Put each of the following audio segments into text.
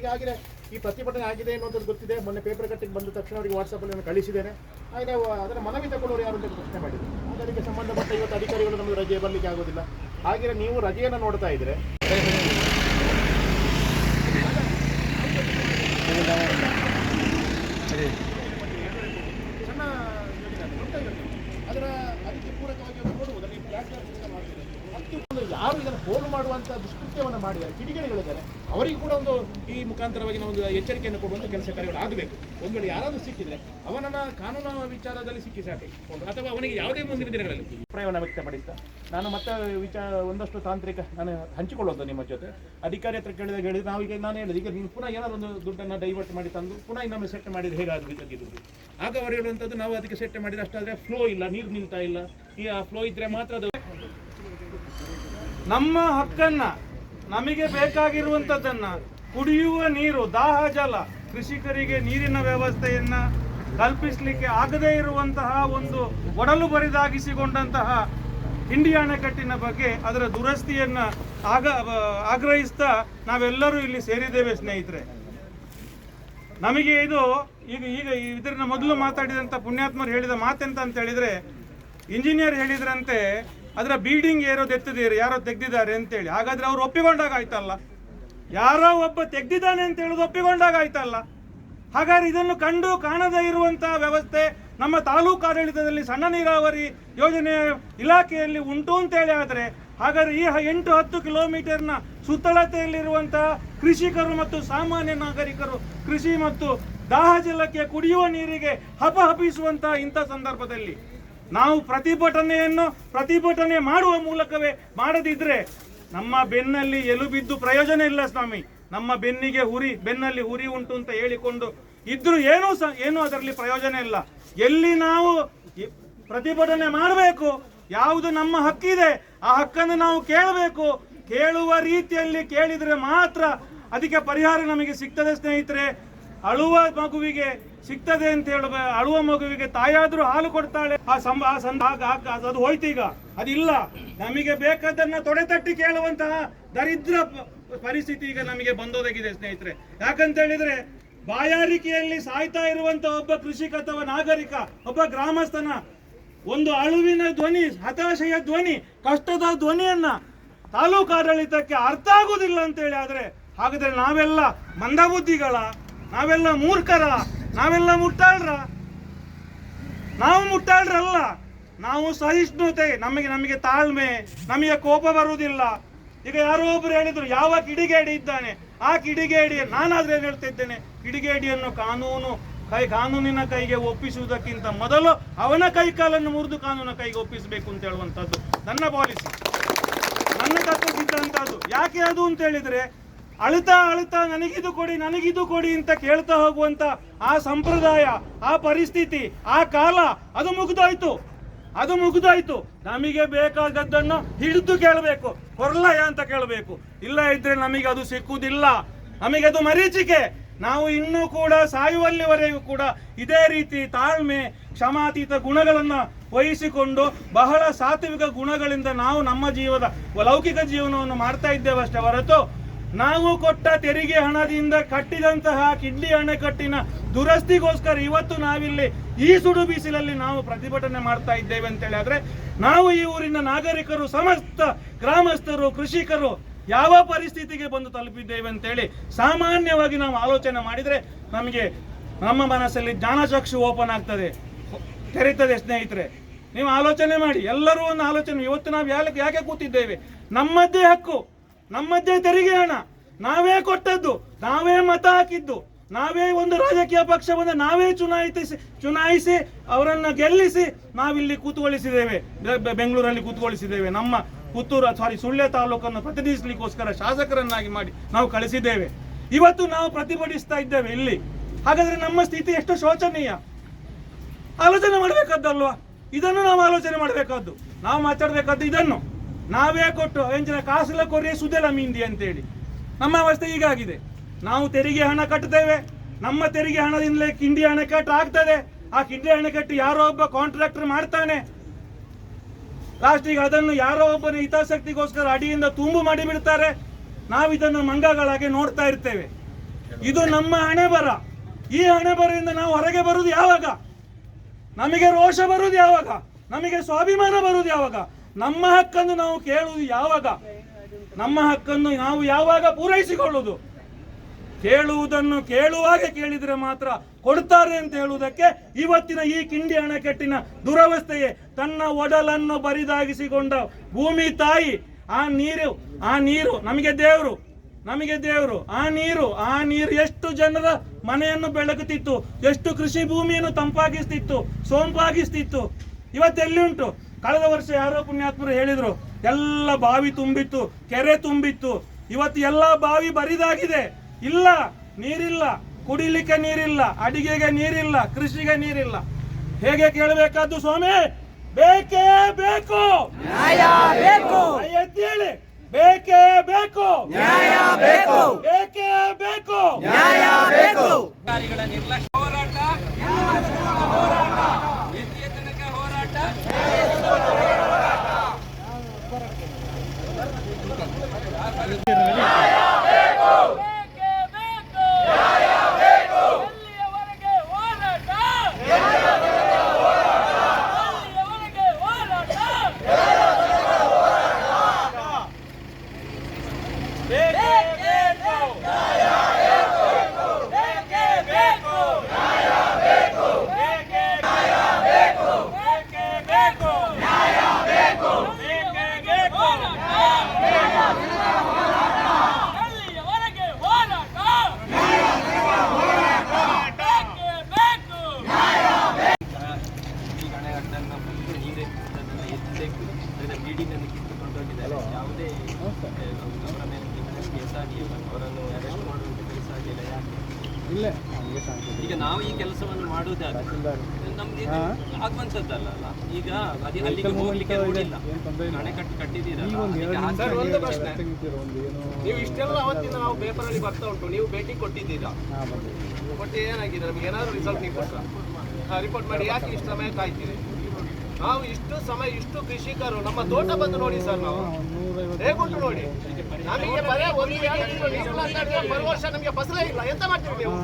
ಈಗ ಆಗಿದೆ ಈ ಪ್ರತಿಭಟನೆ ಆಗಿದೆ ಅನ್ನೋದು ಗೊತ್ತಿದೆ. ಮೊನ್ನೆ ಪೇಪರ್ ಕಟ್ಟಿಗೆ ಬಂದ ತಕ್ಷಣ ಅವರಿಗೆ ವಾಟ್ಸಪ್ಪಲ್ಲಿ ನಾನು ಕಳಿಸಿದ್ದೇನೆ. ಆದರೆ ಅದರ ಮನವಿ ತಗೊಳ್ಳೋರು ಯಾರು ಅಂತ ಪ್ರಶ್ನೆ ಮಾಡಿದೆ ಅದಕ್ಕೆ ಸಂಬಂಧಪಟ್ಟ ಇವತ್ತು ಅಧಿಕಾರಿಗಳು ನಮಗೆ ರಜೆ ಬರಲಿಕ್ಕೆ ಆಗೋದಿಲ್ಲ. ಹಾಗೆ ನೀವು ರಜೆಯನ್ನು ನೋಡ್ತಾ ಇದ್ರೆ. ಅದರ ಅದಕ್ಕೆ ಪೂರಕವಾಗಿ ಯಾರು ಇದನ್ನು ಹೋಲು ಮಾಡುವಂತ ದುಷ್ಕೃತ್ಯವನ್ನು ಮಾಡಿದ್ದಾರೆ? ಕಿಡಿಗೇಡಿಗಳಿದ್ದಾರೆ. ಅವರಿಗೆ ಕೂಡ ಒಂದು ಈ ಮುಖಾಂತರವಾಗಿ ನಾವು ಒಂದು ಎಚ್ಚರಿಕೆಯನ್ನು ಕೊಡುವಂತ ಕೆಲಸ ಕಾರ್ಯಗಳು ಆಗಬೇಕು. ಒಂದು ವೇಳೆ ಯಾರಾದರೂ ಸಿಕ್ಕಿದ್ರೆ ಅವನನ್ನ ಕಾನೂನು ವಿಚಾರದಲ್ಲಿ ಸಿಕ್ಕಿ ಸಾಕಿ. ಅಥವಾ ಅವನಿಗೆ ಯಾವುದೇ ಮುಂದಿನ ದಿನಗಳಲ್ಲಿ. ಅಭಿಪ್ರಾಯವನ್ನು ವ್ಯಕ್ತಪಡಿಸ್ತಾ. ನಾನು ಮತ್ತೆ ವಿಚಾರ ಒಂದಷ್ಟು ತಾಂತ್ರಿಕ ನಾನು ಹಂಚಿಕೊಳ್ಳೋದು ನಿಮ್ಮ ಜೊತೆ. ಅಧಿಕಾರಿ ಹತ್ರ ಕೇಳಿದಾಗ ಹೇಳಿದ್ರೆ ಈಗ ನಾನು ಹೇಳಿದೆ. ಈಗ ನೀವು ಪುನಃ ಏನಾದ್ರು ಒಂದು ದುಡ್ಡನ್ನು ಡೈವರ್ಟ್ ಮಾಡಿ ತಂದು ಪುನಃ ಇನ್ನೊಮ್ಮೆ ಸೆಟ್ ಮಾಡಿದ್ರೆ ಹೇಗಾದ್ರೂ ದುಡ್ಡು. ಆಗ ಅವರು ಹೇಳುವಂಥದ್ದು ನಾವು ಅದಕ್ಕೆ ಸೆಟ್ ಮಾಡಿದ್ರೆ ಅಷ್ಟಾದ್ರೆ ಫ್ಲೋ ಇಲ್ಲ ನೀರು ನಿಲ್ತಾ ಇಲ್ಲ. ಈ ಫ್ಲೋ ಇದ್ರೆ ಮಾತ್ರ ಅದು ನಮ್ಮ ಹಕ್ಕನ್ನ ನಮಗೆ ಬೇಕಾಗಿರುವಂತದ್ದನ್ನ ಕುಡಿಯುವ ನೀರು, ದಾಹ, ಜಲ, ಕೃಷಿಕರಿಗೆ ನೀರಿನ ವ್ಯವಸ್ಥೆಯನ್ನ ಕಲ್ಪಿಸಲಿಕ್ಕೆ ಆಗದೇ ಇರುವಂತಹ ಒಂದು ಒಡಲು ಬರಿದಾಗಿಸಿಕೊಂಡಂತಹ ಹಿಂಡಿ ಅಣೆಕಟ್ಟಿನ ಬಗ್ಗೆ ಅದರ ದುರಸ್ತಿಯನ್ನ ಆಗ, ಆಗ್ರಹಿಸ್ತಾ ನಾವೆಲ್ಲರೂ ಇಲ್ಲಿ ಸೇರಿದ್ದೇವೆ, ಸ್ನೇಹಿತರೆ. ನಮಗೆ ಇದು, ಈಗ ಈಗ ಇದರ ಮೊದಲು ಮಾತಾಡಿದಂಥ ಪುಣ್ಯಾತ್ಮರು ಹೇಳಿದ ಮಾತೆಂತ ಅಂತ ಹೇಳಿದ್ರೆ, ಇಂಜಿನಿಯರ್ ಹೇಳಿದ್ರಂತೆ ಅದರ ಬೀಡಿಂಗ್ ಏನೋ ತೆತ್ತಿದ್ದೀರಿ ಯಾರೋ ತೆಗ್ದಿದ್ದಾರೆ ಅಂತೇಳಿ. ಹಾಗಾದ್ರೆ ಅವ್ರು ಒಪ್ಪಿಕೊಂಡಾಗ ಆಯ್ತಲ್ಲ? ಯಾರೋ ಒಬ್ಬ ತೆಗ್ದಿದ್ದಾನೆ ಅಂತ ಹೇಳೋದು ಒಪ್ಪಿಕೊಂಡಾಗ ಆಯ್ತಲ್ಲ? ಹಾಗಾದ್ರೆ ಇದನ್ನು ಕಂಡು ಕಾಣದೇ ಇರುವಂತಹ ವ್ಯವಸ್ಥೆ ನಮ್ಮ ತಾಲೂಕು ಆಡಳಿತದಲ್ಲಿ ಸಣ್ಣ ನೀರಾವರಿ ಯೋಜನೆ ಇಲಾಖೆಯಲ್ಲಿ ಉಂಟು ಅಂತೇಳಿ ಆದರೆ, ಹಾಗಾದ್ರೆ ಈ ಎಂಟು ಹತ್ತು ಕಿಲೋಮೀಟರ್ನ ಸುತ್ತಳತೆಯಲ್ಲಿರುವಂತಹ ಕೃಷಿಕರು ಮತ್ತು ಸಾಮಾನ್ಯ ನಾಗರಿಕರು ಕೃಷಿ ಮತ್ತು ದಾಹ ಜಲಕ್ಕೆ ಕುಡಿಯುವ ನೀರಿಗೆ ಹಪಹಪಿಸುವಂತಹ ಇಂಥ ಸಂದರ್ಭದಲ್ಲಿ ನಾವು ಪ್ರತಿಭಟನೆಯನ್ನು ಪ್ರತಿಭಟನೆ ಮಾಡುವ ಮೂಲಕವೇ ಮಾಡದಿದ್ರೆ ನಮ್ಮ ಬೆನ್ನಲ್ಲಿ ಎಲುಬಿದ್ದು ಪ್ರಯೋಜನ ಇಲ್ಲ ಸ್ವಾಮಿ. ನಮ್ಮ ಬೆನ್ನಿಗೆ ಹುರಿ ಬೆನ್ನಲ್ಲಿ ಹುರಿ ಉಂಟು ಅಂತ ಹೇಳಿಕೊಂಡು ಇದ್ರೂ ಏನೂ ಸಹ ಏನೂ ಅದರಲ್ಲಿ ಪ್ರಯೋಜನ ಇಲ್ಲ. ಎಲ್ಲಿ ನಾವು ಪ್ರತಿಭಟನೆ ಮಾಡಬೇಕು? ಯಾವುದು ನಮ್ಮ ಹಕ್ಕಿದೆ? ಆ ಹಕ್ಕನ್ನು ನಾವು ಕೇಳಬೇಕು. ಕೇಳುವ ರೀತಿಯಲ್ಲಿ ಕೇಳಿದರೆ ಮಾತ್ರ ಅದಕ್ಕೆ ಪರಿಹಾರ ನಮಗೆ ಸಿಗ್ತದೆ ಸ್ನೇಹಿತರೆ. ಅಳುವ ಮಗುವಿಗೆ ಸಿಗ್ತದೆ ಅಂತ ಹೇಳುವ, ಅಳುವ ಮಗುವಿಗೆ ತಾಯಾದ್ರೂ ಹಾಲು ಕೊಡ್ತಾಳೆ. ಆ ಸಂಬ, ಆ ಆಗ- ಅದು ಹೋಯ್ತು ಈಗ. ಅದಿಲ್ಲ. ನಮಗೆ ಬೇಕಾದನ್ನ ತೊಡೆ ತಟ್ಟಿ ಕೇಳುವಂತಹ ದರಿದ್ರ ಪರಿಸ್ಥಿತಿ ಈಗ ನಮಗೆ ಬಂದೋದಾಗಿದೆ ಸ್ನೇಹಿತರೆ. ಯಾಕಂತ ಹೇಳಿದ್ರೆ ಬಾಯಾರಿಕೆಯಲ್ಲಿ ಸಾಯ್ತಾ ಇರುವಂತ ಒಬ್ಬ ಕೃಷಿಕ ಅಥವಾ ನಾಗರಿಕ, ಒಬ್ಬ ಗ್ರಾಮಸ್ಥನ ಒಂದು ಅಳುವಿನ ಧ್ವನಿ, ಹತಾಶೆಯ ಧ್ವನಿ, ಕಷ್ಟದ ಧ್ವನಿಯನ್ನ ತಾಲೂಕು ಆಡಳಿತಕ್ಕೆ ಅರ್ಥ ಆಗುದಿಲ್ಲ ಅಂತೇಳಿ ಆದ್ರೆ, ಹಾಗಾದ್ರೆ ನಾವೆಲ್ಲ ಮಂದಬುದ್ಧಿಗಳ ನಾವೆಲ್ಲ ಮೂರ್ಖರ, ನಾವೆಲ್ಲ ಮುಟ್ಟಾಳ್ರ? ನಾವು ಮುಟ್ಟಾಳ್ರಲ್ಲ. ನಾವು ಸಹಿಷ್ಣುತೆ, ನಮಗೆ ನಮಗೆ ತಾಳ್ಮೆ, ನಮಗೆ ಕೋಪ ಬರುವುದಿಲ್ಲ. ಈಗ ಯಾರೋ ಒಬ್ರು ಹೇಳಿದ್ರು, ಯಾವ ಕಿಡಿಗೇಡಿ ಇದ್ದಾನೆ? ಆ ಕಿಡಿಗೇಡಿ, ನಾನಾದ್ರೆ ಏನು ಹೇಳ್ತಾ ಇದ್ದೇನೆ? ಕಿಡಿಗೇಡಿಯನ್ನು ಕಾನೂನು, ಕೈ, ಕಾನೂನಿನ ಕೈಗೆ ಒಪ್ಪಿಸುವುದಕ್ಕಿಂತ ಮೊದಲು ಅವನ ಕೈಕಾಲನ್ನು ಮುರಿದು ಕಾನೂನ ಕೈಗೆ ಒಪ್ಪಿಸಬೇಕು ಅಂತ ಹೇಳುವಂತದ್ದು ನನ್ನ ಪಾಲಿಸಿ ನನ್ನ ತತ್ವ ಯಾಕೆ ಅದು ಅಂತ ಹೇಳಿದ್ರೆ ಅಳುತ್ತಾ ಅಳುತ್ತಾ ನನಗಿದು ಕೊಡಿ ನನಗಿದು ಕೊಡಿ ಅಂತ ಕೇಳ್ತಾ ಹೋಗುವಂತ ಆ ಸಂಪ್ರದಾಯ, ಆ ಪರಿಸ್ಥಿತಿ, ಆ ಕಾಲ, ಅದು ಮುಗಿದೋಯ್ತು. ಅದು ಮುಗಿದೋಯ್ತು. ನಮಗೆ ಬೇಕಾದದ್ದನ್ನು ಹಿಡಿದು ಕೇಳಬೇಕು. ಕೊರಲಯ ಅಂತ ಕೇಳಬೇಕು. ಇಲ್ಲ ಇದ್ರೆ ನಮಗೆ ಅದು ಸಿಕ್ಕುವುದಿಲ್ಲ ನಮಗೆ ಅದು ಮರೀಚಿಕೆ. ನಾವು ಇನ್ನೂ ಕೂಡ ಸಾಯುವಲ್ಲಿವರೆಗೂ ಕೂಡ ಇದೇ ರೀತಿ ತಾಳ್ಮೆ, ಕ್ಷಮಾತೀತ ಗುಣಗಳನ್ನು ವಹಿಸಿಕೊಂಡು ಬಹಳ ಸಾತ್ವಿಕ ಗುಣಗಳಿಂದ ನಾವು ನಮ್ಮ ಜೀವದ ಲೌಕಿಕ ಜೀವನವನ್ನು ಮಾಡ್ತಾ ಇದ್ದೇವಷ್ಟೇ ಹೊರತು ನಾವು ಕೊಟ್ಟ ತೆರಿಗೆ ಹಣದಿಂದ ಕಟ್ಟಿದಂತಹ ಕಿಡ್ಲಿ ಅಣೆಕಟ್ಟಿನ ದುರಸ್ತಿಗೋಸ್ಕರ ಇವತ್ತು ನಾವಿಲ್ಲಿ ಈ ಸುಡು ಬಿಸಿಲಲ್ಲಿ ನಾವು ಪ್ರತಿಭಟನೆ ಮಾಡ್ತಾ ಇದ್ದೇವೆ ಅಂತೇಳಿ ಆದ್ರೆ ನಾವು ಈ ಊರಿನ ನಾಗರಿಕರು, ಸಮಸ್ತ ಗ್ರಾಮಸ್ಥರು, ಕೃಷಿಕರು ಯಾವ ಪರಿಸ್ಥಿತಿಗೆ ಬಂದು ತಲುಪಿದ್ದೇವೆ ಅಂತೇಳಿ ಸಾಮಾನ್ಯವಾಗಿ ನಾವು ಆಲೋಚನೆ ಮಾಡಿದ್ರೆ ನಮಗೆ ನಮ್ಮ ಮನಸ್ಸಲ್ಲಿ ಜ್ಞಾನಚಕ್ಷು ಓಪನ್ ಆಗ್ತದೆ. ತೆರೀತದೆ ಸ್ನೇಹಿತರೆ. ನೀವು ಆಲೋಚನೆ ಮಾಡಿ, ಎಲ್ಲರೂ ಒಂದು ಆಲೋಚನೆ ಇವತ್ತು ನಾವು ಯಾಕೆ ಯಾಕೆ ಕೂತಿದ್ದೇವೆ? ನಮ್ಮದೇ ಹಕ್ಕು. ನಮ್ಮದ್ದೇ ತೆರಿಗೆ ಹಣ. ನಾವೇ ಕೊಟ್ಟದ್ದು, ನಾವೇ ಮತ ಹಾಕಿದ್ದು, ನಾವೇ ಒಂದು ರಾಜಕೀಯ ಪಕ್ಷವನ್ನು ನಾವೇ ಚುನಾಯಿಸಿ ಚುನಾಯಿಸಿ ಅವರನ್ನ ಗೆಲ್ಲಿಸಿ ನಾವಿಲ್ಲಿ ಕೂತುಗೊಳಿಸಿದ್ದೇವೆ. ಬೆಂಗಳೂರಲ್ಲಿ ಕೂತ್ಕೊಳಿಸಿದ್ದೇವೆ ನಮ್ಮ ಪುತ್ತೂರು ಸಾರಿ ಸುಳ್ಯ ತಾಲೂಕನ್ನು ಪ್ರತಿನಿಧಿಸಲಿಕ್ಕೋಸ್ಕರ ಶಾಸಕರನ್ನಾಗಿ ಮಾಡಿ ನಾವು ಕಳಿಸಿದ್ದೇವೆ. ಇವತ್ತು ನಾವು ಪ್ರತಿಭಟಿಸ್ತಾ ಇದ್ದೇವೆ ಇಲ್ಲಿ. ಹಾಗಾದ್ರೆ ನಮ್ಮ ಸ್ಥಿತಿ ಎಷ್ಟು ಶೋಚನೀಯ. ಆಲೋಚನೆ ಮಾಡಬೇಕಾದ್ದಲ್ವಾ? ಇದನ್ನು ನಾವು ಆಲೋಚನೆ ಮಾಡಬೇಕಾದ್ದು. ನಾವು ಮಾತಾಡಬೇಕಾದ್ದು ಇದನ್ನು. ನಾವೇ ಕೊಟ್ಟು ಎಂಚಿನ ಕಾಸಿಲ್ಲ ಕೊರಿಯ ಸುದೆಲ ಮೀಂದಿ ಅಂತೇಳಿ. ನಮ್ಮ ಅವಸ್ಥೆ ಹೀಗಾಗಿದೆ. ನಾವು ತೆರಿಗೆ ಹಣ ಕಟ್ಟುತ್ತೇವೆ ನಮ್ಮ ತೆರಿಗೆ ಹಣದಿಂದಲೇ ಕಿಂಡಿ ಅಣೆಕಟ್ಟು ಆಗ್ತದೆ. ಆ ಕಿಂಡಿ ಅಣೆಕಟ್ಟು ಯಾರೋ ಒಬ್ಬ ಕಾಂಟ್ರಾಕ್ಟರ್ ಮಾಡ್ತಾನೆ. ಲಾಸ್ಟಿಗೆ ಅದನ್ನು ಯಾರೋ ಒಬ್ಬನ ಹಿತಾಸಕ್ತಿಗೋಸ್ಕರ ಅಡಿಯಿಂದ ತುಂಬು ಮಾಡಿ ಬಿಡ್ತಾರೆ ನಾವು ಇದನ್ನು ಮಂಗಗಳಾಗಿ ನೋಡ್ತಾ ಇರ್ತೇವೆ. ಇದು ನಮ್ಮ ಹಣೆ ಬರ ಈ ಹಣೆ ಬರದಿಂದ ನಾವು ಹೊರಗೆ ಬರುವುದು ಯಾವಾಗ? ನಮಗೆ ರೋಷ ಬರುವುದು ಯಾವಾಗ? ನಮಗೆ ಸ್ವಾಭಿಮಾನ ಬರುವುದು ಯಾವಾಗ? ನಮ್ಮ ಹಕ್ಕನ್ನು ನಾವು ಕೇಳುವುದು ಯಾವಾಗ? ನಮ್ಮ ಹಕ್ಕನ್ನು ನಾವು ಯಾವಾಗ ಪೂರೈಸಿಕೊಳ್ಳುವುದು? ಕೇಳುವುದನ್ನು ಕೇಳುವಾಗೆ ಕೇಳಿದರೆ ಮಾತ್ರ ಕೊಡ್ತಾರೆ ಅಂತ ಹೇಳುವುದಕ್ಕೆ ಇವತ್ತಿನ ಈ ಕಿಂಡಿ ಅಣೆಕಟ್ಟಿನ ದುರವಸ್ಥೆಯೇ. ತನ್ನ ಒಡಲನ್ನು ಬರಿದಾಗಿಸಿಕೊಂಡ ಭೂಮಿ ತಾಯಿ, ಆ ನೀರು ಆ ನೀರು, ನಮಗೆ ದೇವರು ನಮಗೆ ದೇವರು, ಆ ನೀರು ಆ ನೀರು ಎಷ್ಟು ಜನರ ಮನೆಯನ್ನು ಬೆಳಗುತ್ತಿತ್ತು ಎಷ್ಟು ಕೃಷಿ ಭೂಮಿಯನ್ನು ತಂಪಾಗಿಸ್ತಿತ್ತು, ಸೋಂಪಾಗಿಸ್ತಿತ್ತು. ಇವತ್ತೆಲ್ಲಿ ಉಂಟು? ಕಳೆದ ವರ್ಷ ಯಾರೋ ಪುಣ್ಯಾತ್ಮರು ಹೇಳಿದ್ರು ಎಲ್ಲ ಬಾವಿ ತುಂಬಿತ್ತು ಕೆರೆ ತುಂಬಿತ್ತು ಇವತ್ತು ಎಲ್ಲ ಬಾವಿ ಬರಿದಾಗಿದೆ. ಇಲ್ಲ ನೀರಿಲ್ಲ ಕುಡಿಲಿಕ್ಕೆ ನೀರಿಲ್ಲ ಅಡಿಗೆಗೆ ನೀರಿಲ್ಲ ಕೃಷಿಗೆ ನೀರಿಲ್ಲ. ಹೇಗೆ ಕೇಳಬೇಕಾದ್ದು ಸ್ವಾಮಿ? ಬೇಕೇ ಬೇಕು. ನ್ಯಾಯ ಬೇಕು. ಹೇಳಿ. ಬೇಕೇ ಬೇಕು. ನ್ಯಾಯ ಬೇಕು. ಬೇಕೇ ಬೇಕು. ನ್ಯಾಯ ಬೇಕು. ಅಧಿಕಾರಿಗಳ ನಿರ್ಲಕ್ಷ್ಯ. はい! ಈಗ ನಾವು ಈ ಕೆಲಸವನ್ನು ಮಾಡುವುದಾದ್ರೆ ನಮ್ಗೆ ಇದು ಆಗುವಂಥದ್ದಲ್ಲ. ಅಲ್ಲ ಈಗ ಅದೇ ಅಲ್ಲಿಗೆ ಹೋಗ್ಲಿಕ್ಕೆ ರೋಡಿಲ್ಲ ಅಣೆಕಟ್ಟು ಕಟ್ಟಿದ್ದೀರಲ್ಲ. ಸರ್ ಒಂದು ಪ್ರಶ್ನೆ. ನೀವು ಇಷ್ಟೆಲ್ಲ ಅವತ್ತಿಂದ ನಾವು ಪೇಪರ್ ಅಲ್ಲಿ ಬರ್ತಾ ಉಂಟು. ನೀವು ಭೇಟಿ ಕೊಟ್ಟಿದ್ದೀರಾ? ಕೊಟ್ಟು ಏನಾಗಿದೆ? ನಮ್ಗೆ ಏನಾದ್ರು ರಿಸಲ್ಟ್ ನೀವು ಕೊಟ್ರ? ರಿಪೋರ್ಟ್ ಮಾಡಿ. ಯಾಕೆ ಇಷ್ಟು ಸಮಯ ಕಾಯ್ತೀರಿ? ನಾವು ಇಷ್ಟು ಸಮಯ ಇಷ್ಟು ಕೃಷಿಕರು ನಮ್ಮ ತೋಟ ಬಂದು ನೋಡಿ ಸರ್ ನಾವು. ನೋಡಿ? ನಮಗೆ ಬರೇ ಒಂದು ಎರಡು ತಿಂಗಳು ನೀರು ಮಾತಾಡಿದ್ರೆ ಬರುವ ವರ್ಷ ನಮಗೆ ಫಸಲೇ ಇಲ್ಲ. ಎಂತ ಮಾಡ್ತೀವಿ ನೀವು?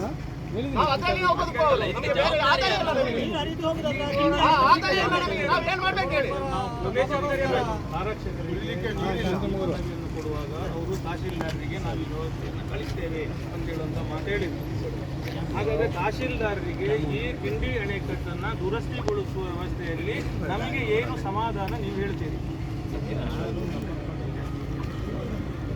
ನಾವು ಅದರಲ್ಲಿ ನಾವು ಬದುಕುವವಲ್ಲ. ನಮಗೆ ಬೇರೆ ಆದಾಯ ಇಲ್ಲ ನಮಗೆ. ಆ ಆದಾಯ ಇಲ್ಲ ನಮಗೆ. ನಾವು ಏನ್ ಮಾಡ್ಬೇಕು ಹೇಳಿ? ನೀರನ್ನು ಕೊಡುವಾಗ ಅವರು ತಹಶೀಲ್ದಾರರಿಗೆ ನಾವು ಈ ವ್ಯವಸ್ಥೆಯನ್ನು ಕಳಿಸ್ತೇವೆ ಅಂತ ಹೇಳುವಂತ ಮಾತು ಹೇಳಿದ್ರು. ಹಾಗಾದ್ರೆ ತಹಶೀಲ್ದಾರರಿಗೆ ಈ ಕಿಂಡಿ ಅಣೆಕಟ್ಟನ್ನ ದುರಸ್ತಿಗೊಳಿಸುವ ವ್ಯವಸ್ಥೆಯಲ್ಲಿ ನಮಗೆ ಏನು ಸಮಾಧಾನ ನೀವು ಹೇಳ್ತೀರಿ ಇಲ್ಲಿ ಕಿಂಡಿ ಕಿಂಡಿ ಕಿಂಡಿ ಅಣೆಕಟ್ಟು ಸೋರ್ತಂತೆ ನಿಮಗೆ ಗೊತ್ತಾಗಿದೆ ನಾವೀಗ ಹೇಳ್ತಾ ಇರೋದು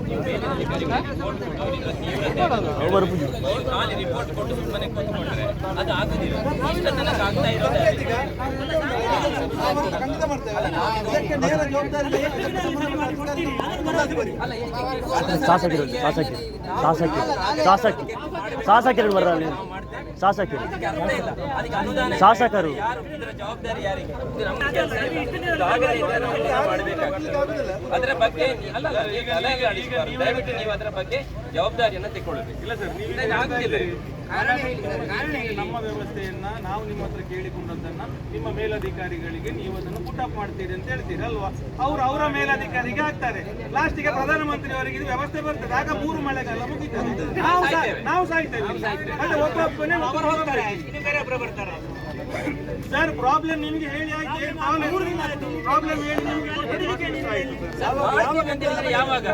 ನೀವು ಮೇಲಧಿಕಾರಿಗಳಿಗೆ ರಿಪೋರ್ಟ್ ಕೊಟ್ಟು ಅವರಿಗೆ ತೀವ್ರತೆ ಖಾಲಿ ರಿಪೋರ್ಟ್ ಕೊಟ್ಟು ಸುಮ್ಮನೆ ಕೂತ್ಕೊಂಡ್ರೆ ಅದು ಆಗುದಿಲ್ಲ ಇಷ್ಟ ತನಕ ಆಗ್ತಾ ಇರೋದೇ ಅಲ್ಲ ಇದಕ್ಕೆ ಶಾಸಕರು ಶಾಸಕರು ಶಾಸಕರು ಶಾಸಕರು ಶಾಸಕರು ಬರಲ್ಲ ಶಾಸಕರು. ಅದಕ್ಕೆ ಇಲ್ಲ ಅದಕ್ಕೆ ಅನುದಾನ ಶಾಸಕರು ಅದರ ಬಗ್ಗೆ ದಯವಿಟ್ಟು ನೀವು ಅದರ ಬಗ್ಗೆ ಜವಾಬ್ದಾರಿಯನ್ನ ತೆಗೊಳ್ಬೇಕು ಇಲ್ಲ ಸರ್ ನಮ್ಮ ವ್ಯವಸ್ಥೆಯನ್ನ ನಾವು ನಿಮ್ಮ ಹತ್ರ ಕೇಳಿಕೊಂಡದ್ದನ್ನ ನಿಮ್ಮ ಮೇಲಧಿಕಾರಿಗಳಿಗೆ ನೀವು ಅದನ್ನು ಪುಟ್ ಅಪ್ ಮಾಡ್ತೀರಿ ಅಂತ ಹೇಳ್ತೀರಿ ಅಲ್ವಾ? ಅವ್ರು ಅವರ ಮೇಲಧಿಕಾರಿಗೆ ಆಗ್ತಾರೆ. ಲಾಸ್ಟಿಗೆ ಪ್ರಧಾನಮಂತ್ರಿ ಅವರಿಗೆ ಇದು ವ್ಯವಸ್ಥೆ ಬರ್ತದೆ. ಆಗ ಮೂರು ಮಳೆಗಾಲ ಮುಗಿತದೆ. ನಾವು ನಾವು ಸಾಯ್ತೇವೆ. ಸರ್ ಪ್ರಾಬ್ಲಮ್ ನಿಮ್ಗೆ ಹೇಳಿ ಆಯ್ತು. ಪ್ರಾಬ್ಲಮ್ ಹೇಳಿ ನಿಮ್ಗೆ ಯಾವಾಗ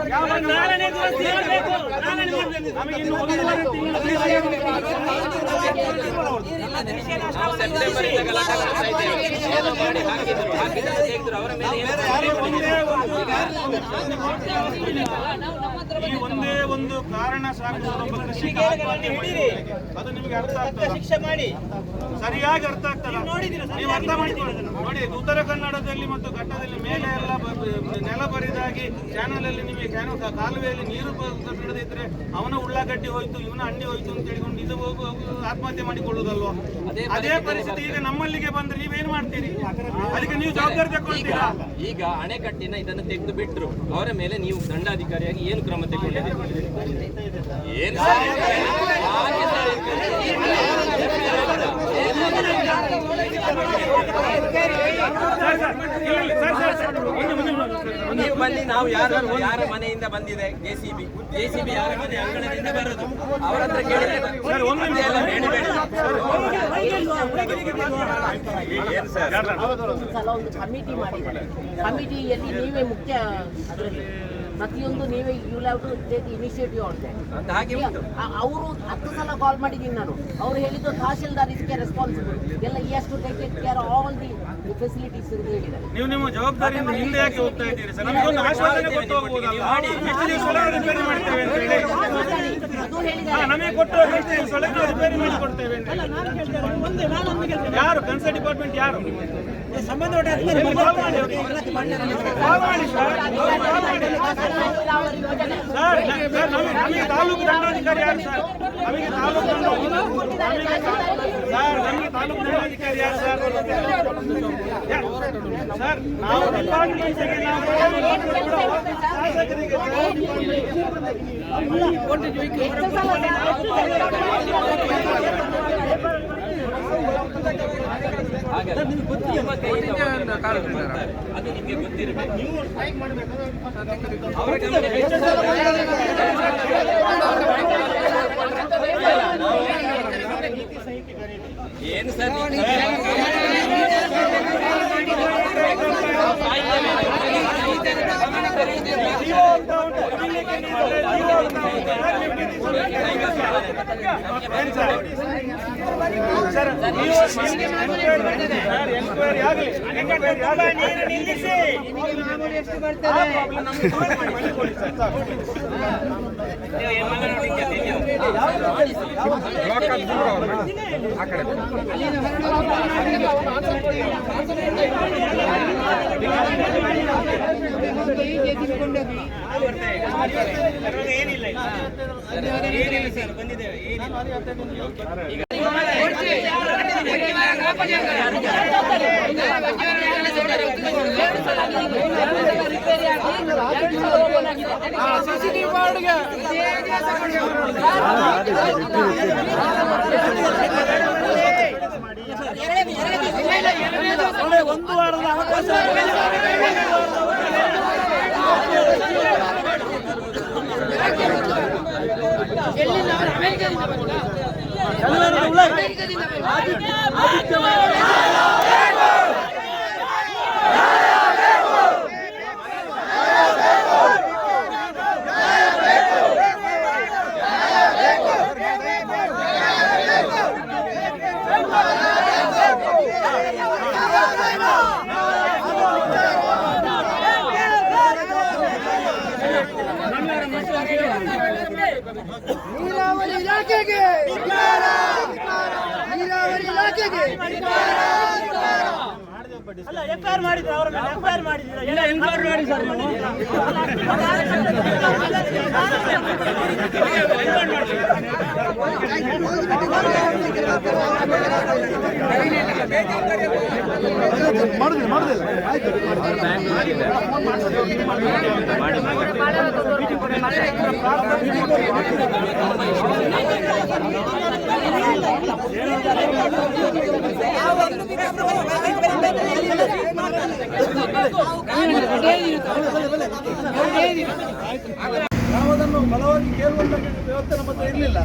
ಈ ಒಂದೇ ಒಂದು ಕಾರಣ ಸಾಕು. ಅದು ನಿಮಗೆ ಅರ್ಥ ಆಗ್ತದ? ಶಿಕ್ಷೆ ಮಾಡಿ. ಸರಿಯಾಗಿ ಅರ್ಥ ಆಗ್ತದ? ನೀವು ಅರ್ಥ ಮಾಡ್ಕೊಳ್ಳಿ ನೋಡಿ ಉತ್ತರ ಕನ್ನಡದಲ್ಲಿ ಮತ್ತು ಘಟ್ಟದಲ್ಲಿ ಮೇಲೆ ಎಲ್ಲ ನೆಲ ಬರಿದಾಗಿ ಚಾನಲ್ ಅಲ್ಲಿ ನಿಮಗೆ ಕ್ಯಾನೋ ಕಾಲುವೆಯಲ್ಲಿ ನೀರು ನಡೆದಿದ್ರೆ ಅವನ ಉಳ್ಳಾಗಡ್ಡಿ ಹೋಯ್ತು ಇವನ ಅಂಡಿ ಹೋಯ್ತು ಅಂತ ಹೇಳಿಕೊಂಡು ಇದು ಆತ್ಮಹತ್ಯೆ ಮಾಡಿಕೊಳ್ಳುವುದಲ್ವಾ ಅದೇ ಪರಿಸ್ಥಿತಿ ಈಗ ನಮ್ಮಲ್ಲಿಗೆ ಬಂದ್ರೆ ನೀವೇನ್ ಮಾಡ್ತೀರಿ? ಅದಕ್ಕೆ ನೀವು ಜವಾಬ್ದಾರಿ ತಗೊಳ್ತೀರಾ? ಈಗ ಅಣೆಕಟ್ಟಿನ ಇದನ್ನು ತೆಗೆದು ಬಿಟ್ರು ಅವರ ಮೇಲೆ ನೀವು ದಂಡಾಧಿಕಾರಿಯಾಗಿ ಏನು ಕ್ರಮ ತಗೊಂಡಿದ್ದೀರಿ ಒಂದು- ನೀವು ನಾವು ಯಾರು ಯಾರ ಮನೆಯಿಂದ ಬಂದಿದೆ? ಜೆಸಿಬಿ ಜೆಸಿಬಿ ಯಾರ ಮನೆ? ಅಂಗಳದಿಂದ ಬರೋದು. ಅವರ ಹತ್ರ ಕೇಳಿದ್ರೆ ಕಮಿಟಿ ಮಾಡಿದ್ದಾರೆ. ಕಮಿಟಿಯಲ್ಲಿ ನೀವೇ ಮುಖ್ಯ ಅದರಲ್ಲಿ. ಪ್ರತಿಯೊಂದು ನೀವೇ you have to take initiative ಉಂಟು. ಅವರು ಹತ್ತು ಸಲ ಕಾಲ್ ಮಾಡಿದ್ದೀನಿ ನಾನು. ಅವ್ರು ಹೇಳಿದ್ದು ತಹಶೀಲ್ದಾರ್ ಇದಕ್ಕೆ ರೆಸ್ಪಾನ್ಸಿಬಲ್ ಎಲ್ಲ ಎಷ್ಟು take care all the facilities ಅಂತ ಹೇಳಿದ್ದಾರೆ. ನೀವು ನಿಮ್ಮ ಜವಾಬ್ದಾರಿಯಿಂದ ಹಿಂದೆ ಯಾಕೆ ಹೋಗ್ತಾ ಇದ್ದೀರಿ ಸರ್? ನಮಗೊಂದು ಆಶ್ವಾಸನೆ ಕೊಟ್ಟು ಹೋಗ್ಬೋದಲ್ಲ ಎಷ್ಟು ದಿವಸ ಒಳಗೆ ರಿಪೇರಿ ಮಾಡ್ತೇವೆ ಅಂತ ಹೇಳಿ. ಅದು ಹಾ, ಹೇಳಿದ್ದಾರೆ. ನಮಗೆ ಕೊಟ್ಟು ಎಷ್ಟು ದಿವಸ ಒಳಗೆ ರಿಪೇರಿ ಮಾಡಿ ಕೊಡ್ತೇವೆ ಅಂತ ಹೇಳಿ. ಯಾರು? ಕನ್ಸರ್ಟ್ ಡಿಪಾರ್ಟ್ಮೆಂಟ್ ಯಾರು? ಸಂಬಂಧಪಟ್ಟ ಕಾಲ್ ಮಾಡಿ ಅವ್ರಿಗೆ. ಕಾಲ್ ಮಾಡಿ ಸರ್ ಕಾಲ್ ಮಾಡಿ ನೀರಾವರಿ ಯೋಜನೆ ಸರ್ ನ- ಸರ್ ನಮಗೆ ನಮಗೆ ತಾಲೂಕು ದಂಡಾಧಿಕಾರಿ ಯಾರು ಸರ್ ನಮಗೆ ತಾಲೂಕು ದಂಡ ನಮಗೆ ಸರ್ ನಮಗೆ ತಾಲೂಕು ದಂಡಾಧಿಕಾರಿ ಯಾರು ಸರ್ ಯಾರು? ಸರ್ ನಾವು ಡಿಪಾರ್ಟ್ಮೆಂಟ್ಗೆ ನಾವು ಶಾಸಕರಿಗೆ ಎಷ್ಟು ಅದು ನಿಮಗೆ ಗೊತ್ತಿರಬೇಕು. ಏನು ಸರ್? ಸರ್ ನೀವು ಎಷ್ಟು ಮಾಡ್ತಾರೆ ನಮ್ಗೆ solve ಮಾಡಿ ಮಾಡಿಕೊಡಿ ಸರ್ ಸಾಕು. ಒಂದು ವಾರದ ಅವಕಾಶ ನೀರಾವರಿ ಇಲಾಖೆಗೆ ನೀರಾವರಿ ಇಲಾಖೆಗೆ ಅಲ್ಲ ಎಫ್ ಆರ್ ಮಾಡಿದ್ರೆ ಅವರ ಮೇಲೆ ಎಫ್ ಆರ್ ಮಾಡಿದ್ರೆ ಎಲ್ಲ ಎನ್ಕ್ವೈರಿ ಮಾಡಿ ಸರ್ ನಾವು ಅದನ್ನು ಬಲವಾಗಿ ಕೇಳುವಂತ ವ್ಯವಸ್ಥೆ ನಮ್ಮ ಹತ್ರ ಇರಲಿಲ್ಲ.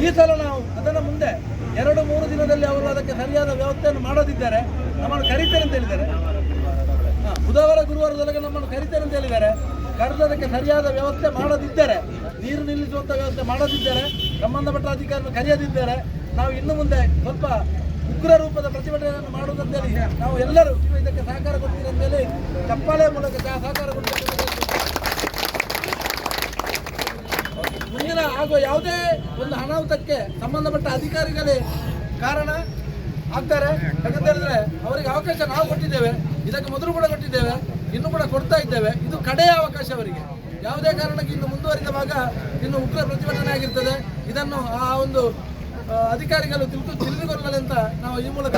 ಈ ಸಲ ನಾವು ಅದನ್ನು ಮುಂದೆ ಎರಡು ಮೂರು ದಿನದಲ್ಲಿ ಅವರು ಅದಕ್ಕೆ ಸರಿಯಾದ ವ್ಯವಸ್ಥೆಯನ್ನು ಮಾಡೋದಿದ್ದಾರೆ. ನಮ್ಮನ್ನು ಕರೀತಾರೆ ಅಂತ ಹೇಳಿದ್ದಾರೆ. ಬುಧವಾರ ಗುರುವಾರದೊಳಗೆ ನಮ್ಮನ್ನು ಕರೀತಾರೆ ಅಂತ ಹೇಳಿದ್ದಾರೆ. ಕರೆದದಕ್ಕೆ ಸರಿಯಾದ ವ್ಯವಸ್ಥೆ ಮಾಡದಿದ್ದರೆ, ನೀರು ನಿಲ್ಲಿಸುವಂಥ ವ್ಯವಸ್ಥೆ ಮಾಡದಿದ್ದರೆ, ಸಂಬಂಧಪಟ್ಟ ಅಧಿಕಾರಿಗಳು ಕರೆಯದಿದ್ದರೆ, ನಾವು ಇನ್ನು ಮುಂದೆ ಸ್ವಲ್ಪ ಉಗ್ರ ರೂಪದ ಪ್ರತಿಭಟನೆಯನ್ನು ಮಾಡುವುದಂತೇಳಿ ನಾವು ಎಲ್ಲರೂ ಇದಕ್ಕೆ ಸಹಕಾರ ಕೊಡ್ತೀರಂತೇಳಿ ಚಪ್ಪಾಳೆ ಮೂಲಕ ಸಹ- ಸಹಕಾರ ಕೊಡ್ತೀರಿ ಅಂತ ಹೇಳಿ ಮುಂದಿನ ಆಗುವ ಯಾವುದೇ ಒಂದು ಅನಾಹುತಕ್ಕೆ ಸಂಬಂಧಪಟ್ಟ ಅಧಿಕಾರಿಗಳೇ ಕಾರಣ ಆಗ್ತಾರೆ. ಯಾಕಂತ ಹೇಳಿದ್ರೆ ಅವರಿಗೆ ಅವಕಾಶ ನಾವು ಕೊಟ್ಟಿದ್ದೇವೆ. ಇದಕ್ಕೆ ಮೊದಲು ಕೂಡ ಕೊಟ್ಟಿದ್ದೇವೆ. ಇನ್ನು ಕೂಡ ಕೊಡ್ತಾ ಇದ್ದೇವೆ. ಇದು ಕಡೆಯ ಅವಕಾಶ ಅವರಿಗೆ. ಯಾವುದೇ ಕಾರಣಕ್ಕೆ ಇನ್ನು ಮುಂದುವರಿದವಾಗ ಇನ್ನು ಉಗ್ರ ಪ್ರತಿಭಟನೆ ಆಗಿರ್ತದೆ. ಇದನ್ನು ಆ ಒಂದು ಅಧಿಕಾರಿಗಳು ತಿಳಿದು ತಿಳಿದುಕೊಳ್ಳಲಿ ಅಂತ ನಾವು ಈ ಮೂಲಕ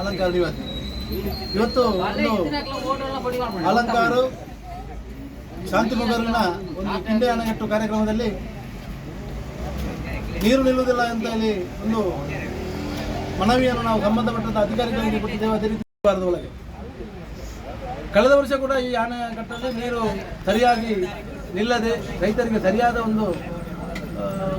ಅಲಂಕಾರ ಇವತ್ತು ಒಂದು ಅಲಂಕಾರ ಶಾಂತಿ ಮೊಗರಿನ ಒಂದು ಕಿಂಡೆ ಅಣೆಕಟ್ಟು ಕಾರ್ಯಕ್ರಮದಲ್ಲಿ ನೀರು ನಿಲ್ಲುವುದಿಲ್ಲ ಅಂತ ಹೇಳಿ ಒಂದು ಮನವಿಯನ್ನು ನಾವು ಸಂಬಂಧಪಟ್ಟಂತ ಅಧಿಕಾರಿಗಳಿಗೆ ಕೊಟ್ಟಿದ್ದೇವೆ. ಅದೇ ರೀತಿ ಒಳಗೆ. ಕಳೆದ ವರ್ಷ ಕೂಡ ಈ ಅಣೆಕಟ್ಟಲ್ಲಿ ನೀರು ಸರಿಯಾಗಿ ನಿಲ್ಲದೆ ರೈತರಿಗೆ ಸರಿಯಾದ ಒಂದು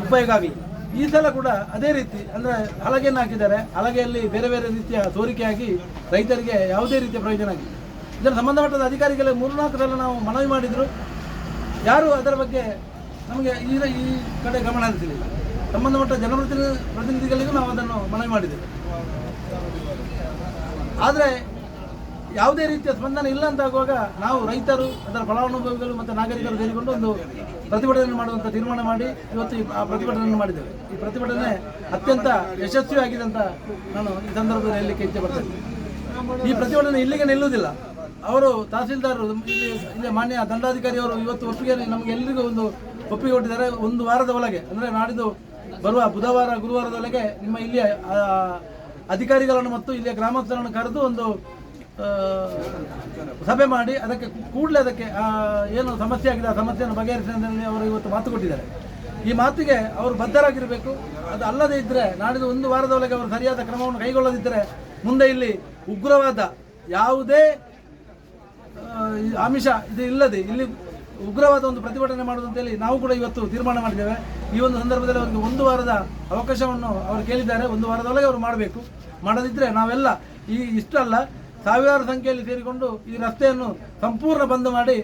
ಉಪಯೋಗ ಆಗಲಿ ಈ ಸಲ ಕೂಡ ಅದೇ ರೀತಿ, ಅಂದರೆ ಹಲಗೆಯನ್ನು ಹಾಕಿದ್ದಾರೆ. ಹಲಗೆಯಲ್ಲಿ ಬೇರೆ ಬೇರೆ ರೀತಿಯ ಸೋರಿಕೆಯಾಗಿ ರೈತರಿಗೆ ಯಾವುದೇ ರೀತಿಯ ಪ್ರಯೋಜನ ಆಗಿಲ್ಲ. ಇದರ ಸಂಬಂಧಪಟ್ಟದ ಅಧಿಕಾರಿಗಳಿಗೆ ಮೂರ್ನಾಲ್ಕು ಸಲ ನಾವು ಮನವಿ ಮಾಡಿದರು. ಯಾರು ಅದರ ಬಗ್ಗೆ ನಮಗೆ ಈ ಈ ಕಡೆ ಗಮನ ಹರಿಸಲಿಲ್ಲ ಸಂಬಂಧಪಟ್ಟ ಜನಪ್ರತಿನಿಧಿ ಪ್ರತಿನಿಧಿಗಳಿಗೂ ನಾವು ಅದನ್ನು ಮನವಿ ಮಾಡಿದ್ದೇವೆ. ಆದರೆ ಯಾವುದೇ ರೀತಿಯ ಸ್ಪಂದನೆ ಇಲ್ಲ ಅಂತಾಗುವಾಗ ನಾವು ರೈತರು, ಅದರ ಫಲಾನುಭವಿಗಳು ಮತ್ತು ನಾಗರಿಕರು ಸೇರಿಕೊಂಡು ಒಂದು ಪ್ರತಿಭಟನೆ ಮಾಡುವಂಥ ತೀರ್ಮಾನ ಮಾಡಿ ಇವತ್ತು ಆ ಪ್ರತಿಭಟನೆಯನ್ನು ಮಾಡಿದ್ದೇವೆ. ಈ ಪ್ರತಿಭಟನೆ ಅತ್ಯಂತ ಯಶಸ್ವಿಯಾಗಿದೆ ಅಂತ ನಾನು ಈ ಸಂದರ್ಭದಲ್ಲಿ ಹೇಳಲಿಕ್ಕೆ ಇಚ್ಛೆ ಈ ಪ್ರತಿಭಟನೆ ಇಲ್ಲಿಗೆ ನಿಲ್ಲುವುದಿಲ್ಲ. ಅವರು ತಹಸೀಲ್ದಾರರು ಇಲ್ಲಿ ಇಲ್ಲಿ ಮಾನ್ಯ ದಂಡಾಧಿಕಾರಿಯವರು ಇವತ್ತು ಒಪ್ಪಿಗೆ ನಮಗೆ ಎಲ್ಲರಿಗೂ ಒಂದು ಒಪ್ಪಿಗೆ ಕೊಟ್ಟಿದ್ದಾರೆ. ಒಂದು ವಾರದ ಒಳಗೆ, ಅಂದರೆ ನಾಡಿದ್ದು ಬರುವ ಬುಧವಾರ ಗುರುವಾರದೊಳಗೆ ನಿಮ್ಮ ಇಲ್ಲಿಯ ಅಧಿಕಾರಿಗಳನ್ನು ಮತ್ತು ಇಲ್ಲಿಯ ಗ್ರಾಮಸ್ಥರನ್ನು ಕರೆದು ಒಂದು ಸಭೆ ಮಾಡಿ ಅದಕ್ಕೆ ಕೂಡಲೇ ಅದಕ್ಕೆ ಏನು ಸಮಸ್ಯೆ ಆಗಿದೆ, ಆ ಸಮಸ್ಯೆಯನ್ನು ಬಗೆಹರಿಸಿದಲ್ಲಿ ಅವರು ಇವತ್ತು ಮಾತು ಕೊಟ್ಟಿದ್ದಾರೆ. ಈ ಮಾತಿಗೆ ಅವರು ಬದ್ಧರಾಗಿರಬೇಕು. ಅದು ಅಲ್ಲದೇ ಇದ್ದರೆ ನಾಡಿದ್ದು ಒಂದು ವಾರದೊಳಗೆ ಅವರು ಸರಿಯಾದ ಕ್ರಮವನ್ನು ಕೈಗೊಳ್ಳದಿದ್ದರೆ, ಮುಂದೆ ಇಲ್ಲಿ ಉಗ್ರವಾದ ಯಾವುದೇ ಆಮಿಷ ಇದು ಇಲ್ಲದೆ, ಇಲ್ಲಿ ಉಗ್ರವಾದ ಒಂದು ಪ್ರತಿಭಟನೆ ಮಾಡುವುದು ಅಂತೇಳಿ ನಾವು ಕೂಡ ಇವತ್ತು ತೀರ್ಮಾನ ಮಾಡಿದ್ದೇವೆ. ಈ ಒಂದು ಸಂದರ್ಭದಲ್ಲಿ ಅವರಿಗೆ ಒಂದು ವಾರದ ಅವಕಾಶವನ್ನು ಅವರು ಕೇಳಿದ್ದಾರೆ. ಒಂದು ವಾರದೊಳಗೆ ಅವರು ಮಾಡಬೇಕು. ಮಾಡದಿದ್ದರೆ ನಾವೆಲ್ಲ ಈ ಇಷ್ಟಲ್ಲ ಸಾವಿರಾರು ಸಂಖ್ಯೆಯಲ್ಲಿ ಸೇರಿಕೊಂಡು ಈ ರಸ್ತೆಯನ್ನು ಸಂಪೂರ್ಣ ಬಂದ್ ಮಾಡಿ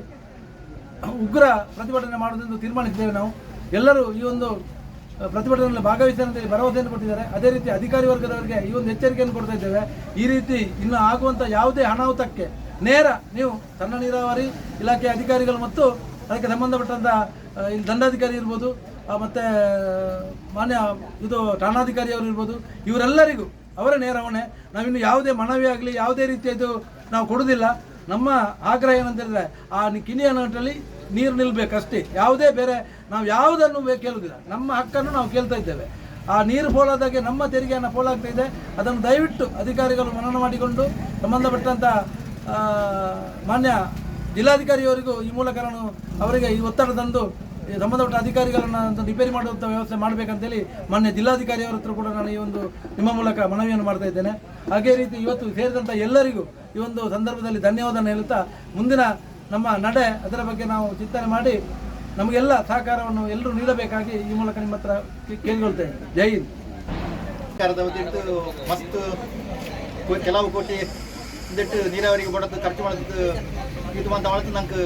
ಉಗ್ರ ಪ್ರತಿಭಟನೆ ಮಾಡುವುದೆಂದು ತೀರ್ಮಾನಿಸಿದ್ದೇವೆ ನಾವು. ಎಲ್ಲರೂ ಈ ಒಂದು ಪ್ರತಿಭಟನೆಯಲ್ಲಿ ಭಾಗವಹಿಸಿ ಅಂತೇಳಿ ಭರವಸೆಯನ್ನು ಕೊಟ್ಟಿದ್ದಾರೆ. ಅದೇ ರೀತಿ ಅಧಿಕಾರಿ ವರ್ಗದವರಿಗೆ ಈ ಒಂದು ಎಚ್ಚರಿಕೆಯನ್ನು ಕೊಡ್ತಾ ಇದ್ದೇವೆ. ಈ ರೀತಿ ಇನ್ನು ಆಗುವಂಥ ಯಾವುದೇ ಅನಾಹುತಕ್ಕೆ ನೇರ ನೀವು ಸಣ್ಣ ನೀರಾವರಿ ಇಲಾಖೆ ಅಧಿಕಾರಿಗಳು ಮತ್ತು ಅದಕ್ಕೆ ಸಂಬಂಧಪಟ್ಟಂಥ ಇಲ್ಲಿ ದಂಡಾಧಿಕಾರಿ ಇರ್ಬೋದು ಮತ್ತು ಮಾನ್ಯ ಇದು ಠಾಣಾಧಿಕಾರಿಯವರು ಇರ್ಬೋದು, ಇವರೆಲ್ಲರಿಗೂ ಅವರ ನೇರ ಹೊಣೆ ನಾವಿನ್ನು ಯಾವುದೇ ಮನವಿ ಆಗಲಿ, ಯಾವುದೇ ರೀತಿಯದು ನಾವು ಕೊಡುವುದಿಲ್ಲ ನಮ್ಮ ಆಗ್ರಹ ಏನಂತಂದರೆ ಆ ನಿ- ಕಿಣಿಯ ನೀರು ನೀರು ಅಷ್ಟೇ ಯಾವುದೇ ಬೇರೆ ನಾವು ಯಾವುದನ್ನು ಕೇಳುವುದಿಲ್ಲ. ನಮ್ಮ ಹಕ್ಕನ್ನು ನಾವು ಕೇಳ್ತಾ ಇದ್ದೇವೆ. ಆ ನೀರು ಪೋಲಾದಾಗೆ ನಮ್ಮ ತೆರಿಗೆಯನ್ನು ಪೋಲಾಗ್ತಾ ಇದೆ. ಅದನ್ನು ದಯವಿಟ್ಟು ಅಧಿಕಾರಿಗಳು ಮನನ ಮಾಡಿಕೊಂಡು ಸಂಬಂಧಪಟ್ಟಂಥ ಮಾನ್ಯ ಜಿಲ್ಲಾಧಿಕಾರಿಯವರಿಗೂ ಈ ಮೂಲಕ ನಾನು ಅವರಿಗೆ ಈ ಒತ್ತಡ ತಂದು ಸಂಬಂಧಪಟ್ಟ ಅಧಿಕಾರಿಗಳನ್ನು ರಿಪೇರಿ ಮಾಡುವಂಥ ವ್ಯವಸ್ಥೆ ಮಾಡಬೇಕಂತೇಳಿ ಮಾನ್ಯ ಜಿಲ್ಲಾಧಿಕಾರಿಯವರ ಹತ್ರ ಕೂಡ ನಾನು ಈ ಒಂದು ನಿಮ್ಮ ಮೂಲಕ ಮನವಿಯನ್ನು ಮಾಡ್ತಾ ಇದ್ದೇನೆ. ಅದೇ ರೀತಿ ಇವತ್ತು ಸೇರಿದಂಥ ಎಲ್ಲರಿಗೂ ಈ ಒಂದು ಸಂದರ್ಭದಲ್ಲಿ ಧನ್ಯವಾದ ಹೇಳುತ್ತಾ ಮುಂದಿನ ನಮ್ಮ ನಡೆ ಅದರ ಬಗ್ಗೆ ನಾವು ಚಿಂತನೆ ಮಾಡಿ ನಮಗೆಲ್ಲ ಸಹಕಾರವನ್ನು ಎಲ್ಲರೂ ನೀಡಬೇಕಾಗಿ ಈ ಮೂಲಕ ನಿಮ್ಮ ಹತ್ರ ಕೇಳಿಕೊಳ್ತೇನೆ. ಜೈ ಹಿಂದ್. ಕೆಲವು ಕೋಟಿ ಇದಟ್ಟು ನೀರಾವರಿಗೆ ಕೊಡೋದು ಖರ್ಚು ಮಾಡೋದು ಇದು ಅಂತ ಮಾಡಿದ್ರೆ ನಂಗೆ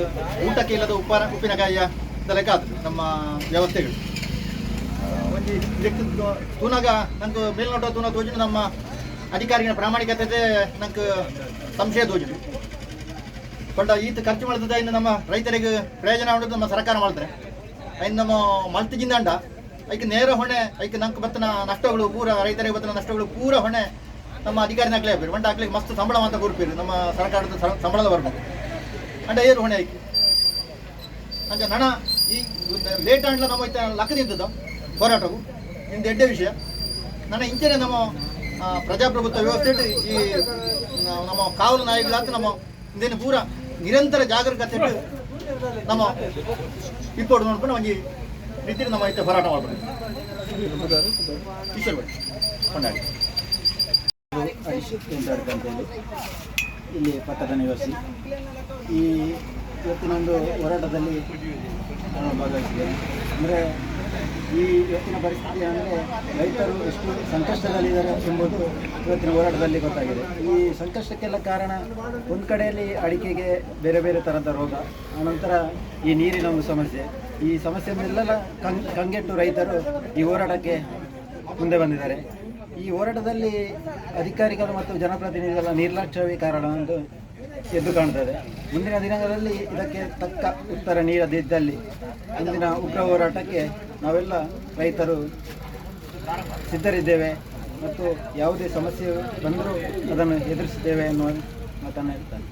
ಊಟಕ್ಕೆ ಇಲ್ಲದ ಉಪ್ಪಾರ ಉಪ್ಪಿನಕಾಯಿಯ ಲೆಕ್ಕ ಆದ್ರು ನಮ್ಮ ವ್ಯವಸ್ಥೆಗಳು. ಒಂದು ಇದಕ್ಕೆ ತೂನಾಗ ನಂಗೆ ಮೇಲ್ನೋಟ ತೂನ ತೋಜನ ನಮ್ಮ ಅಧಿಕಾರಿಗಳ ಪ್ರಾಮಾಣಿಕತೆ ನಂಗೆ ಸಂಶಯ ತೋಜನ ಕೊಂಡ ಈತ ಖರ್ಚು ಮಾಡ್ತದೆ, ಇನ್ನು ನಮ್ಮ ರೈತರಿಗೆ ಪ್ರಯೋಜನ ಮಾಡೋದು ನಮ್ಮ ಸರ್ಕಾರ ಮಾಡ್ತಾರೆ ಇನ್ನು ನಮ್ಮ ಮಲ್ತಿಗಿಂದಂಡ ಐಕೆ ನೇರ ಹೊಣೆ, ಐಕೆ ನಂಗೆ ಬತ್ತನ ನಷ್ಟಗಳು, ಪೂರ ರೈತರಿಗೆ ಬತ್ತನ ನಷ್ಟಗಳು, ಪೂರ ಹೊಣೆ ನಮ್ಮ ಅಧಿಕಾರಿನ ಹಾಕ್ಲೇ ಆಗ್ಬೇಕು ಮಂಡ ಆಗ್ಲಿಕ್ಕೆ ಮಸ್ತ್ ಸಂಬಳ ಅಂತ ಕೊಡ್ಬೇಕು ನಮ್ಮ ಸರ್ಕಾರದ ಸಂಬಳದ ಬರ್ಬೇಕು ಅಂಡ ಏರು ಹೊಣೆ ಆಯ್ಕೆ ಹಂಗೆ ಹಣ ಈ ಲೇಟ್ ಆಂಡ್ಲ ನಮ್ಮ ಇತ್ತ ಲಕ್ಕದಿಂದದ ಹೋರಾಟವು. ಇಂದು ಎಡ್ಡೆ ವಿಷಯ. ನನ್ನ ಇಂಚನೆ ನಮ್ಮ ಪ್ರಜಾಪ್ರಭುತ್ವ ವ್ಯವಸ್ಥೆ ಈ ನಮ್ಮ ಕಾವಲು ನಾಯಕಗಳಾದ ನಮ್ಮ ಇಂದೇನು ಪೂರ ನಿರಂತರ ಜಾಗರೂಕತೆ ನಮ್ಮ ಇಪ್ಪೋಡು ನೋಡ್ಕೊಂಡು ಒಂದು ರೀತಿಯಲ್ಲಿ ನಮ್ಮ ಇತ್ತ ಹೋರಾಟ ಮಾಡ್ಬೋದು ಈಶ್ವರ್ ಭಟ್ ಕೊಂಡಾಡಿ ಎಂಟರ್ಕ್ ಅಂತೇಳಿ ಇಲ್ಲಿ ಪಟ್ಟದ ನಿವಾಸಿ. ಈ ಇವತ್ತಿನ ಒಂದು ಹೋರಾಟದಲ್ಲಿ ನಾನು ಭಾಗವಹಿಸಿದ್ದೇನೆ ಅಂದರೆ ಈ ಇವತ್ತಿನ ಪರಿಸ್ಥಿತಿ ಅಂದರೆ ರೈತರು ಎಷ್ಟು ಸಂಕಷ್ಟದಲ್ಲಿದ್ದಾರೆ ಎಂಬುದು ಇವತ್ತಿನ ಹೋರಾಟದಲ್ಲಿ ಗೊತ್ತಾಗಿದೆ. ಈ ಸಂಕಷ್ಟಕ್ಕೆಲ್ಲ ಕಾರಣ ಒಂದು ಕಡೆಯಲ್ಲಿ ಅಡಿಕೆಗೆ ಬೇರೆ ಬೇರೆ ಥರದ ರೋಗ, ಆನಂತರ ಈ ನೀರಿನ ಒಂದು ಸಮಸ್ಯೆ. ಈ ಸಮಸ್ಯೆಯನ್ನೆಲ್ಲ ಕಂಗೆಟ್ಟು ರೈತರು ಈ ಹೋರಾಟಕ್ಕೆ ಮುಂದೆ ಬಂದಿದ್ದಾರೆ. ಈ ಹೋರಾಟದಲ್ಲಿ ಅಧಿಕಾರಿಗಳು ಮತ್ತು ಜನಪ್ರತಿನಿಧಿಗಳ ನಿರ್ಲಕ್ಷ್ಯವೇ ಕಾರಣ ಎಂದು ಎದ್ದು ಕಾಣ್ತದೆ. ಮುಂದಿನ ದಿನಗಳಲ್ಲಿ ಇದಕ್ಕೆ ತಕ್ಕ ಉತ್ತರ ನೀಡದಿದ್ದಲ್ಲಿ ಅಂದಿನ ಉಗ್ರ ಹೋರಾಟಕ್ಕೆ ನಾವೆಲ್ಲ ರೈತರು ಸಿದ್ಧರಿದ್ದೇವೆ ಮತ್ತು ಯಾವುದೇ ಸಮಸ್ಯೆ ಬಂದರೂ ಅದನ್ನು ಎದುರಿಸಿದ್ದೇವೆ ಎನ್ನುವ ಮಾತನ್ನು ಇರ್ತಾನೆ